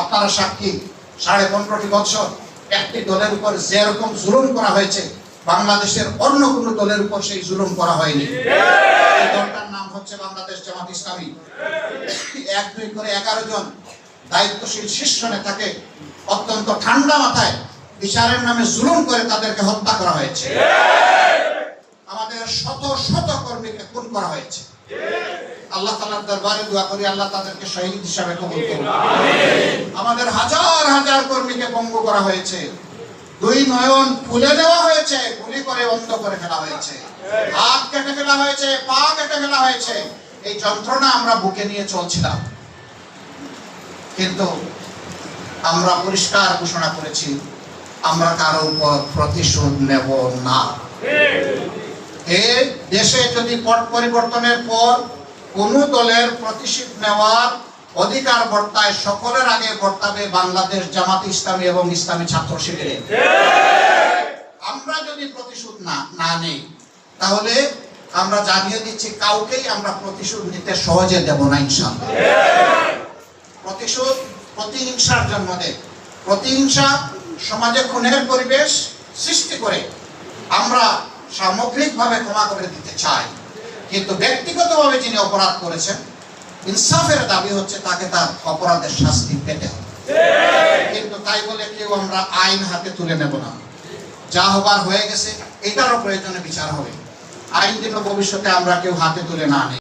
আপনারা সাক্ষী, সাড়ে পনেরোটি বছর একটি দলের উপর যেরকম জুলুম করা হয়েছে, বাংলাদেশের অন্য কোনো দলের উপর সেই জুলুম করা হয়নি। দলটার নাম হচ্ছে বাংলাদেশ জামাত ইসলামী। এক, দুই করে এগারো জন দায়িত্বশীল শীর্ষ নেতাকে অত্যন্ত ঠান্ডা মাথায় বিচারের নামে জুলুম করে তাদেরকে হত্যা করা হয়েছে। আমাদের শত শত কর্মীকে খুন করা হয়েছে। আল্লাহ তালার দরবারে দোয়া করি, আল্লাহ তাদেরকে শহীদ হিসাবে কবুল করুন আমাদের হাজার হাজার কর্মীকে পঙ্গু করা হয়েছে। দুই নয়ন খুলে দেওয়া হয়েছে, গুলি করে বন্ধ করে ফেলা হয়েছে। হাত কেটে ফেলা হয়েছে, পা কেটে ফেলা হয়েছে। এই যন্ত্রণা আমরা বুকে নিয়ে চলছিলাম। কিন্তু আমরা পরিষ্কার ঘোষণা করেছি, আমরা কারও উপর প্রতিশোধ নেব না। এ দেশে যদি পট পরিবর্তনের পর কোন দলের প্রতিশোধ নেওয়ার অধিকার বর্তায়, সকলের আগে বর্তাবে বাংলাদেশ, জামাত ইসলামী এবং ইসলামী ছাত্র শিবিরে। আমরা যদি প্রতিশোধ না না নেই, তাহলে আমরা জানিয়ে দিচ্ছি, কাউকেই আমরা প্রতিশোধ নিতে সহজে দেব না, ইনশাআল্লাহ। প্রতিশোধ প্রতিহিংসার জন্ম দেয়। প্রতিহিংসা সমাজে খুনের পরিবেশ সৃষ্টি করে। আমরা সামগ্রিকভাবে ক্ষমা করে দিতে চাই। কিন্তু ব্যক্তিগতভাবে যিনি অপরাধ করেছেন ইনসাফের দাবি হচ্ছে তাকে তার অপরাধের শাস্তি পেতে হবে। কিন্তু তাই বলে কেউ আমরা আইন হাতে তুলে নেব না। যা হবার হয়ে গেছে, এটারও প্রয়োজনে বিচার হবে। আইন যেন ভবিষ্যতে আমরা কেউ হাতে তুলে না নেই